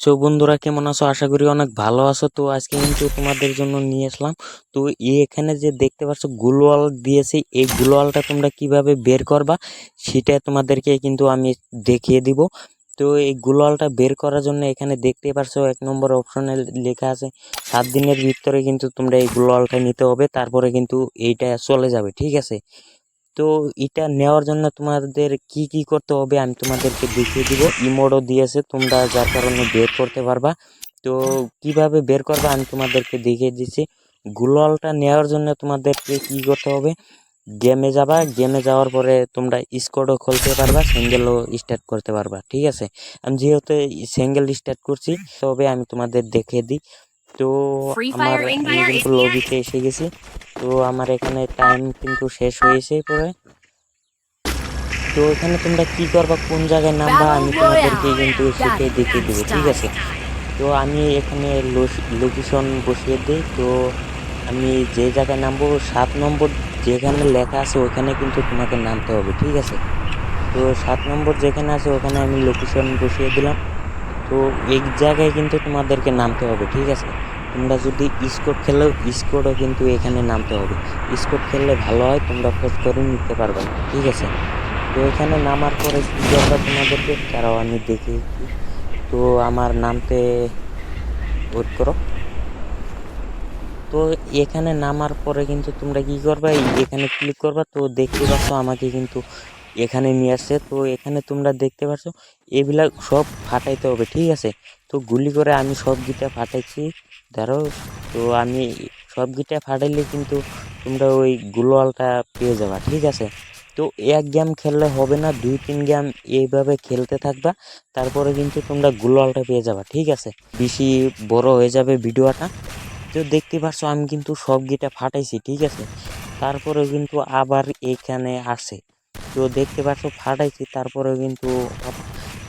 So বন্ধুরা কেমন আছো? আশা করি অনেক ভালো আছো। তো আজকে কিন্তু তোমাদের জন্য নিয়ে আসলাম। তো এখানে যে দেখতে পাচ্ছ গুলওয়াল দিয়েছে। এই গুলওয়ালটা তোমরা কীভাবে বের করবা, সেটা তোমাদেরকে কিন্তু আমি দেখিয়ে দিব। তো এই গুলওয়ালটা বের করার জন্য এখানে দেখতে পারছ এক নম্বর অপশনে লেখা আছে, সাত দিনের ভিতরে কিন্তু তোমরা এই গুলওয়ালটা নিতে হবে। তারপরে কিন্তু এইটা চলে যাবে, ঠিক আছে? তো এটা নেওয়ার জন্য তোমাদের কি কি করতে হবে আমি তোমাদেরকে দেখিয়ে দিব। ইমোডও দিয়েছে তোমরা যার কারণে বের করতে পারবা। তো কীভাবে বের করবা আমি তোমাদেরকে দেখিয়ে দিচ্ছি। গুললটা নেওয়ার জন্য তোমাদেরকে কি করতে হবে? গেমে যাবা গেমে যাওয়ার পরে তোমরা স্কোডও খুলতে পারবা সিঙ্গেলও স্টার্ট করতে পারবা ঠিক আছে? আমি যেহেতু সিঙ্গেল স্টার্ট করছি তবে আমি তোমাদের দেখে দিই। তো আমার কিন্তু লবিতে এসে গেছি। তো আমার এখানে টাইম কিন্তু শেষ হয়েছে পরে। তো এখানে তোমরা কি করবা কোন জায়গায় নামবা আমি তোমাদেরকে কিন্তু সেটাই দেখিয়ে দেবো ঠিক আছে? তো আমি এখানে লোকেশন বসিয়ে দিই। তো আমি যে জায়গায় নামবো সাত নম্বর যেখানে লেখা আছে ওখানে কিন্তু তোমাকে নামতে হবে ঠিক আছে? তো সাত নম্বর যেখানে আছে ওখানে আমি লোকেশন বসিয়ে দিলাম। তো এক জায়গায় কিন্তু তোমাদেরকে নামতে হবে ঠিক আছে? তোমরা যদি স্কোর খেলেও স্কোরও কিন্তু এখানে নামতে হবে। স্কোর খেললে ভালো হয়, তোমরা খোঁজ করে নিতে পারবে ঠিক আছে? তো এখানে নামার পরে কী তোমাদেরকে? তারাও আমি দেখি তো আমার নামতে ওয়েট করো। তো এখানে নামার পরে কিন্তু তোমরা কি করবা? এখানে ক্লিক করবা, তো দেখতে পাচ্ছ আমাকে কিন্তু এখানে নিয়ে আসছে। তো এখানে তোমরা দেখতে পাচ্ছ, এগুলা সব ফাটাইতে হবে, ঠিক আছে? তো গুলি করে আমি সব গিটা ফাটাইছি। ধরো, তো আমি সব গিটা ফাটাইলে কিন্তু তোমরা ওই গুলোয়ালটা পেয়ে যাবা, ঠিক আছে? তো এক গেম খেললে হবে না, দুই, তিন গেম এইভাবে খেলতে থাকবা, তারপরে কিন্তু তোমরা গুলোয়ালটা পেয়ে যাবা, ঠিক আছে? বেশি বড় হয়ে যাবে ভিডিওটা। তো দেখতে পাচ্ছ আমি কিন্তু সব গিটা ফাটাইছি, ঠিক আছে? তারপরে কিন্তু আবার এইখানে আসে। তো দেখতে পাচ্ছ ফাটাইছি, তারপরে কিন্তু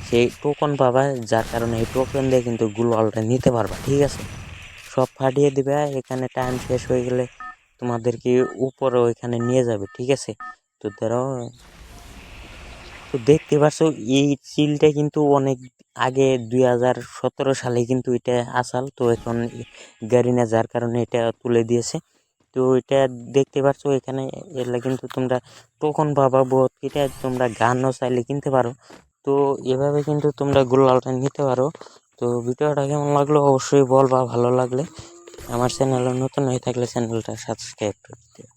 সেই টোকন পাবা, যার কারণে এই টোকন দিয়ে কিন্তু গুলওয়ালটা নিতে পারবা, ঠিক আছে? সব ফাটিয়ে দিবে, এখানে টাইম শেষ হয়ে গেলে তোমাদেরকে উপরে ওইখানে নিয়ে যাবে, ঠিক আছে? তো ধরো, তো দেখতে পাচ্ছ এই চিলটা কিন্তু অনেক আগে দুই হাজার সতেরো সালে কিন্তু এটা আসাল, তো এখন গাড়ি না, যার কারণে এটা তুলে দিয়েছে। তো এটা দেখতে পাচ্ছ এখানে এগুলা কিন্তু তোমরা টোকন পাবা বহুত এটা, তোমরা গানও চাইলে কিনতে পারো। তো এভাবে কিন্তু তোমরা গোলালটা নিতে পারো। তো ভিডিওটা কেমন লাগল অবশ্যই বলবা, ভালো লাগলে। আমার চ্যানেলে নতুন হয়ে থাকলে চ্যানেলটা সাবস্ক্রাইব করে দিও।